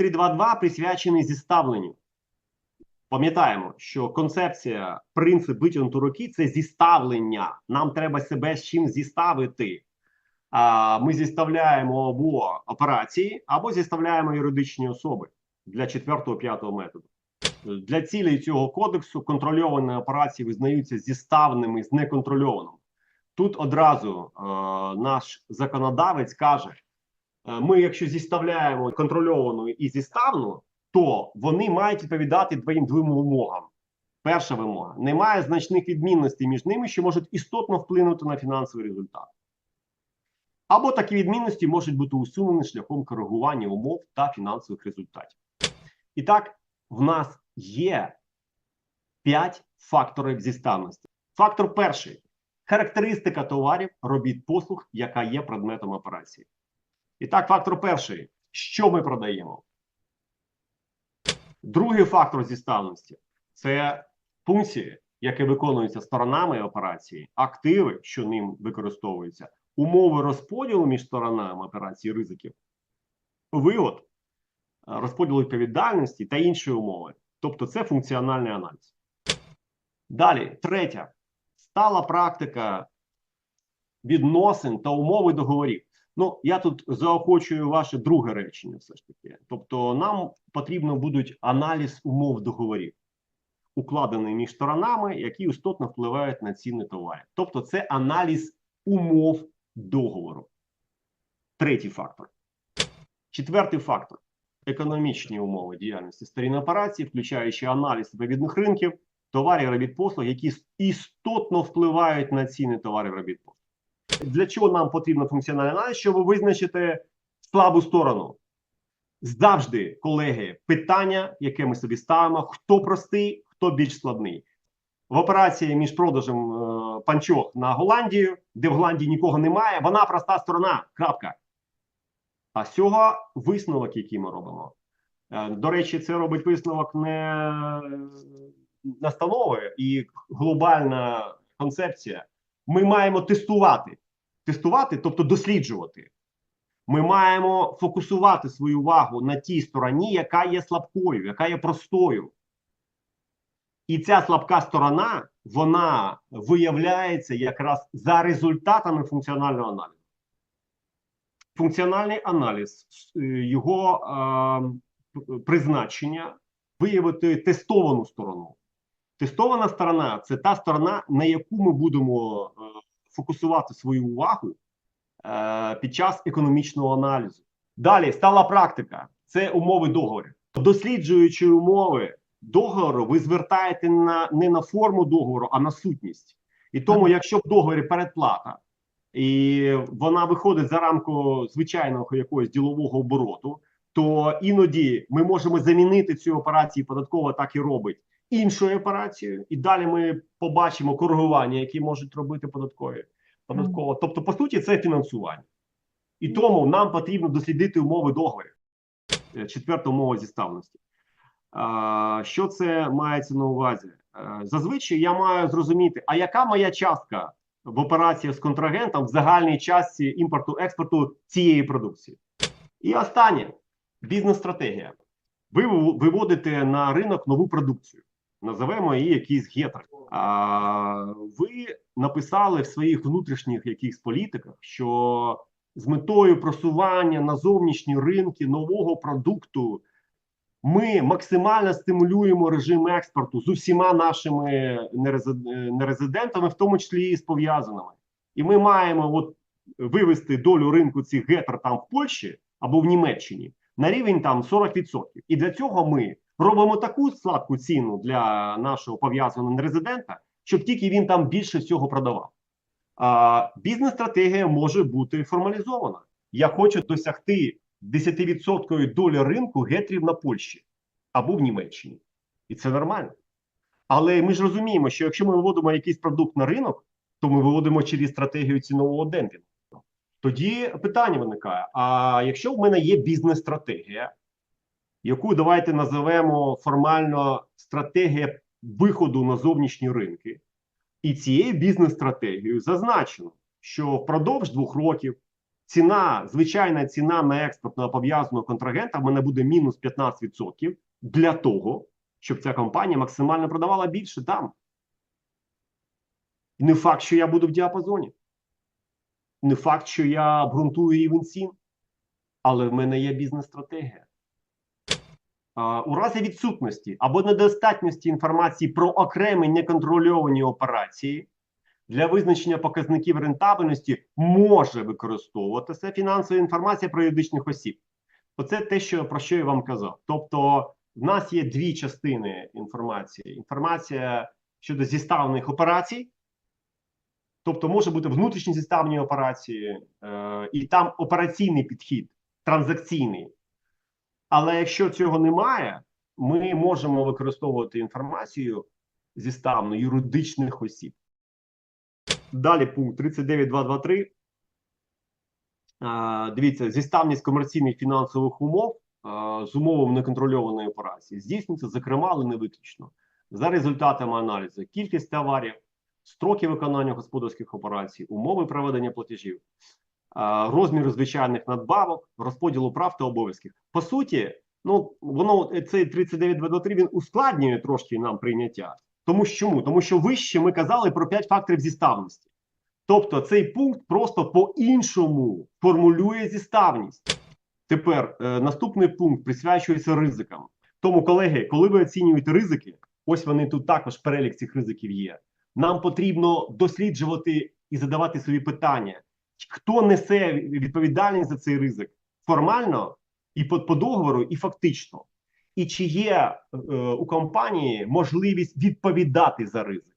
Пункт 3.2.2 присвячений зіставленню. Пам'ятаємо, що концепція, принцип витягнутої руки це зіставлення. Нам треба себе з чим зіставити. Ми зіставляємо або операції, або зіставляємо юридичні особи для 4-5 методу. Для цілей цього кодексу контрольовані операції визнаються зіставними з неконтрольованим. Тут одразу е, наш законодавець каже: ми, якщо зіставляємо контрольовану і зіставну, то вони мають відповідати двоїм двом вимогам. Перша вимога: немає значних відмінностей між ними, що можуть істотно вплинути на фінансовий результат. Або такі відмінності можуть бути усунені шляхом коригування умов та фінансових результатів. І так, в нас є 5 факторів зіставності. Фактор перший характеристика товарів, робіт послуг, яка є предметом операції. І так, фактор перший: що ми продаємо? Другий фактор зіставності це функції, які виконуються сторонами операції, активи, що ним використовуються, умови розподілу між сторонами операції ризиків, вивод, розподіл відповідальності та інші умови. Тобто, це функціональний аналіз. Далі, третя стала практика відносин та умови договорів. Ну, я тут заохочую ваше друге речення, все ж таки. Тобто, нам потрібно будуть аналіз умов договорів, укладений між сторонами, які істотно впливають на ціни товарів. Тобто, це аналіз умов договору. Третій фактор. Четвертий фактор економічні умови діяльності сторін операції, включаючи аналіз відповідних ринків, товарів робіт послуг, які істотно впливають на ціни товарів робіт послуг. Для чого нам потрібен функціональний аналіз, щоб визначити слабу сторону? Завжди, колеги, питання, яке ми собі ставимо: хто простий, хто більш складний. В операції між продажем е, панчох на Голландію, де в Голландії нікого немає, вона проста сторона. Крапка. А з цього висновок, який ми робимо. Е, До речі, це робить висновок не настанови і глобальна концепція. Ми маємо тестувати. Тестувати, тобто досліджувати. Ми маємо фокусувати свою увагу на тій стороні, яка є слабкою, яка є простою. І ця слабка сторона, вона виявляється якраз за результатами функціонального аналізу. Функціональний аналіз, е, його е, призначення виявити тестовану сторону. Тестована сторона це та сторона, на яку ми будемо е, фокусувати свою увагу е, під час економічного аналізу. Далі стала практика: це умови договору. Досліджуючи умови договору, ви звертаєте на не на форму договору, а на сутність. І тому, якщо в договорі передплата, і вона виходить за рамку звичайного якогось ділового обороту, то іноді ми можемо замінити цю операцію податкова так і робить іншою операцією, і далі ми побачимо коригування, які можуть робити податкові податково. Тобто, по суті, це фінансування, і тому нам потрібно дослідити умови договорів. Е, Четверта умова зіставності. Що це мається на увазі? Е, Зазвичай я маю зрозуміти, а яка моя частка в операціях з контрагентом в загальній частці імпорту експорту цієї продукції? І останнє бізнес-стратегія. Ви виводите на ринок нову продукцію. Називаємо її якийсь гетер. А ви написали в своїх внутрішніх якихось політиках, що з метою просування на зовнішні ринки нового продукту ми максимально стимулюємо режим експорту з усіма нашими нерезидентами, в тому числі і з пов'язаними. І ми маємо от вивести долю ринку цих гетер там в Польщі або в Німеччині на рівень там 40%. І для цього ми робимо таку сладку ціну для нашого пов'язаного нерезидента, щоб тільки він там більше всього продавав. Бізнес-стратегія може бути формалізована. Я хочу досягти 10% долі ринку гетрів на Польщі або в Німеччині. І це нормально. Але ми ж розуміємо, що якщо ми виводимо якийсь продукт на ринок, то ми виводимо через стратегію цінового демпінгу. Тоді питання виникає: а якщо в мене є бізнес-стратегія, яку давайте називемо формально стратегія виходу на зовнішні ринки, і цією бізнес-стратегією зазначено, що впродовж двох років ціна, звичайна ціна на експортного пов'язаного контрагента в мене буде мінус 15% для того, щоб ця компанія максимально продавала більше там. Не факт, що я буду в діапазоні. Не факт, що я обґрунтую рівень цін, але в мене є бізнес-стратегія. А, У разі відсутності або недостатності інформації про окремі неконтрольовані операції для визначення показників рентабельності може використовуватися фінансова інформація про юридичних осіб. Оце те, що про що я вам казав. Тобто, в нас є дві частини інформації: інформація щодо зіставних операцій. Тобто може бути внутрішні зіставні операції, е, і там операційний підхід, транзакційний. Але якщо цього немає, ми можемо використовувати інформацію зіставну юридичних осіб. Далі пункт 39.223. Е, Дивіться, зіставність комерційних фінансових умов з умовами неконтрольованої операції здійснюється, зокрема, але не виключно. За результатами аналізу, кількість товарів, строки виконання господарських операцій, умови проведення платежів, розмір звичайних надбавок, розподілу прав та обов'язків. По суті, ну воно цей 39.223 він ускладнює трошки нам прийняття. Тому що чому? Тому що вище ми казали про 5 факторів зіставності. Тобто цей пункт просто по-іншому формулює зіставність. Тепер е, наступний пункт присвячується ризикам. Тому, колеги, коли ви оцінюєте ризики, ось вони тут також перелік цих ризиків є. Нам потрібно досліджувати і задавати собі питання, хто несе відповідальність за цей ризик формально і по, по договору, і фактично. І чи є е, у компанії можливість відповідати за ризик?